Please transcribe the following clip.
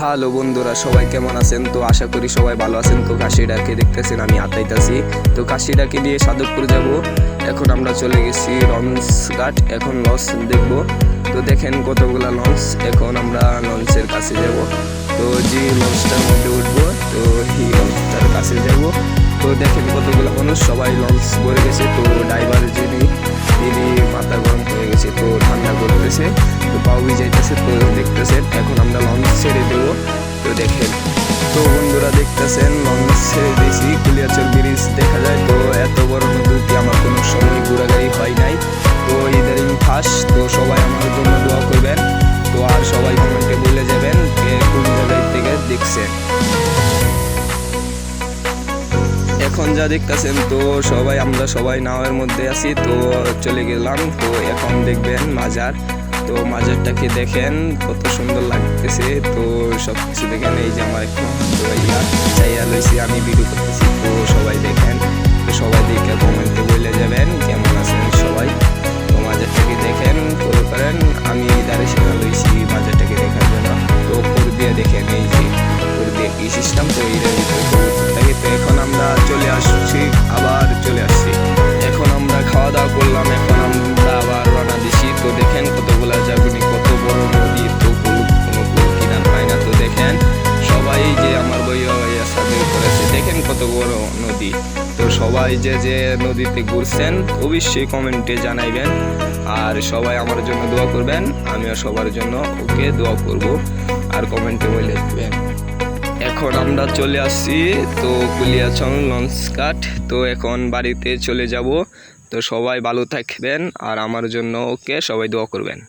Hello বন্ধুরা, সবাই কেমন আছেন? তো আশা করি সবাই ভালো আছেন। তো কাশিডাকে দেখতেছেন, আমি আতাইতাছি। তো কাশিডাকে নিয়ে সাধকপুর যাব। এখন আমরা চলে গেছি লঞ্চ ঘাট এখন লঞ্চ দেখব। তো দেখেন কতগুলা লঞ্চ, এখন আমরা লঞ্চের কাছে যাব। তো যে লঞ্চটার মধ্যে উঠবো, তো এই লঞ্চটার কাছে যাব। তো দেখেন কতগুলো মানুষ, সবাই লঞ্চ ভরে গেছে। তো ড্রাইভার যিনি ছেড়ে দেবো। তো দেখেন, তো বন্ধুরা দেখতেছেন লঞ্চ ছেড়ে দিয়েছি। কুলিয়াচল ব্রিজ দেখা যায় তো, এত বড় নদীতে আমার কোনো সময় ঘোরাঘুরি হয় নাই? তো ইদারিং ফার্স্ট তো সবাই আমার জন্য দোয়া করবেন। তো আর সবাই কমেন্টে বলে যাবেন কে কোন জায়গায় থেকে দেখছেন। এখন যা দেখতেছেন তো, সবাই, আমরা সবাই নাওয়ের মধ্যে আছি, তো চলে গেলাম। তো এখন দেখবেন মাজার। তো মাজারটাকে দেখেন, কত সুন্দর লাগতেছে তো সব কিছু দেখেন, এই যে আমার একটু ভাইয়া চাইয়া লইছি আমি ভিডিও করতেছি, তো সবাই দেখেন, তো সবাই দেখে কমেন্টে বলে যাবেন, কেমন আছেন সবাই? তো মাজারটাকে দেখেন করে করেন, আমি দাঁড়িয়ে সেখানে লইছি মাজারটাকে দেখার জন্য। তো উপর দিয়ে দেখেন, এই যে উপর দিয়ে কি সিস্টেম তৈরি বড় নদী। তো সবাই যে যে নদীতে ঘুরছেন, অবশ্যই কমেন্টে জানাইবেন। আর সবাই আমার জন্য দোয়া করবেন, আমিও সবার জন্য ওকে দোয়া করব। আর কমেন্টে বলে দেবেন। এখন আমরা চলে আসছি, তো কুলিয়াচং লঞ্চ কাট তো এখন বাড়িতে চলে যাব। তো সবাই ভালো থাকবেন, আর আমার জন্য ওকে সবাই দোয়া করবেন।